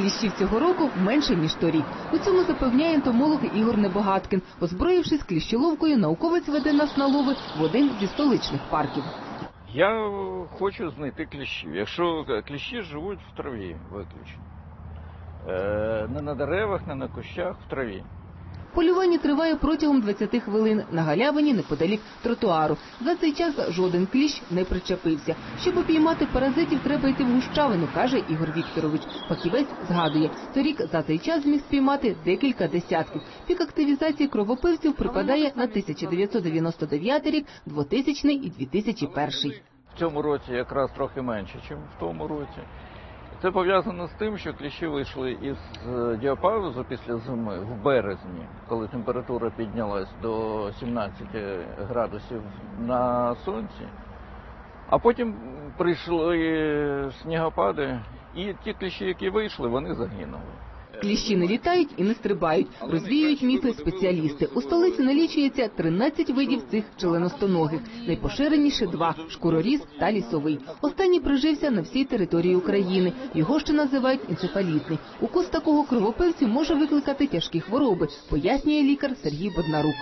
кліщів цього року менше ніж торік. У цьому запевняє ентомолог Ігор Небогаткін. Озброївшись кліщоловкою, науковець веде нас на лови в один зі столичних парків. Я хочу знайти кліщів. Якщо кліщі живуть в траві виключно. Е, не на деревах, не на кущах, в траві. Полювання триває протягом 20 хвилин на галявині неподалік тротуару. За цей час жоден кліщ не причепився. Щоб упіймати паразитів, треба йти в гущавину, каже Ігор Вікторович. Фахівець згадує, торік за цей час зміг спіймати декілька десятків. Пік активізації кровопивців припадає на 1999 рік, 2000 і 2001. В цьому році якраз трохи менше, ніж в тому році. Це пов'язано з тим, що кліщі вийшли із діапаузу діапазу після зими в березні, коли температура піднялась до 17 градусів на сонці. А потім прийшли снігопади, і ті кліщі, які вийшли, вони загинули. Кліщі не літають і не стрибають, розвіюють міфи спеціалісти. У столиці налічується 13 видів цих членостоногих. Найпоширеніше два – шкуроріз та лісовий. Останній прижився на всій території України. Його ще називають енцефалітний. Укус такого кровопивцю може викликати тяжкі хвороби, пояснює лікар Сергій Боднарук.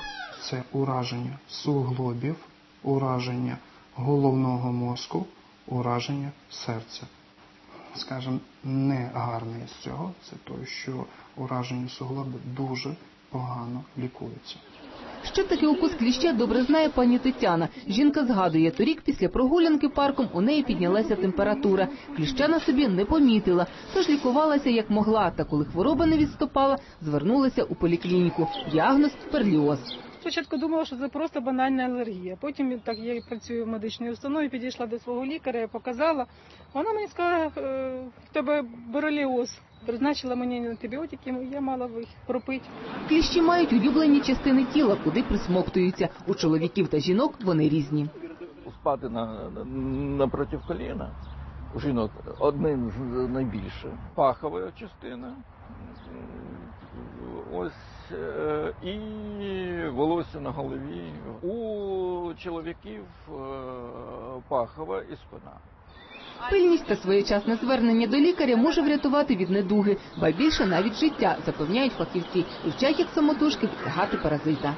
це ураження суглобів, ураження головного мозку, ураження серця. Скажем, не гарне з цього це той, що ураження суглобів дуже погано лікується. Що таке укус кліща, добре знає пані Тетяна. Жінка згадує, торік після прогулянки парком у неї піднялася температура. Кліща на собі не помітила, тож лікувалася як могла. Та коли хвороба не відступала, звернулася у поліклініку. Діагноз перліоз. Спочатку думала, що це просто банальна алергія. Потім, так я працюю в медичній установі, підійшла до свого лікаря, я показала. Вона мені сказала, «Е, в тебе бореліоз. Призначила мені антибіотики, я мала їх пропити. Кліщі мають улюблені частини тіла, куди присмоктуються. У чоловіків та жінок вони різні. Спати на, на, напроти коліна у жінок одним з найбільше. Пахова частина. Ось і волосся на голові. У чоловіків е, пахова і спина. Пильність та своєчасне звернення до лікаря може врятувати від недуги, ба більше навіть життя, запевняють фахівці. І вчать як самотужки втягати паразита.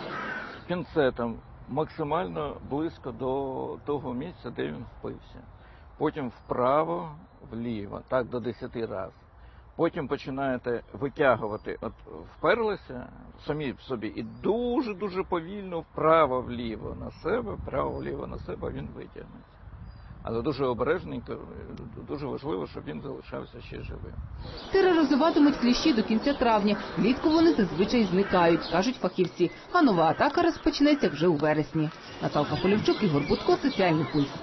пінцетом максимально близько до того місця, де він впився. Потім вправо, вліво, так до 10 разів. Потім починаєте витягувати, от вперлися самі в собі, і дуже-дуже повільно вправо-вліво на себе, вправо-вліво на себе він витягнеться. Але дуже обережненько, дуже важливо, щоб він залишався ще живим. Тероризуватимуть кліщі до кінця травня. Влітку вони зазвичай зникають, кажуть фахівці. А нова атака розпочнеться вже у вересні. Наталка Полівчук, Ігор Будко, Соціальний пульс.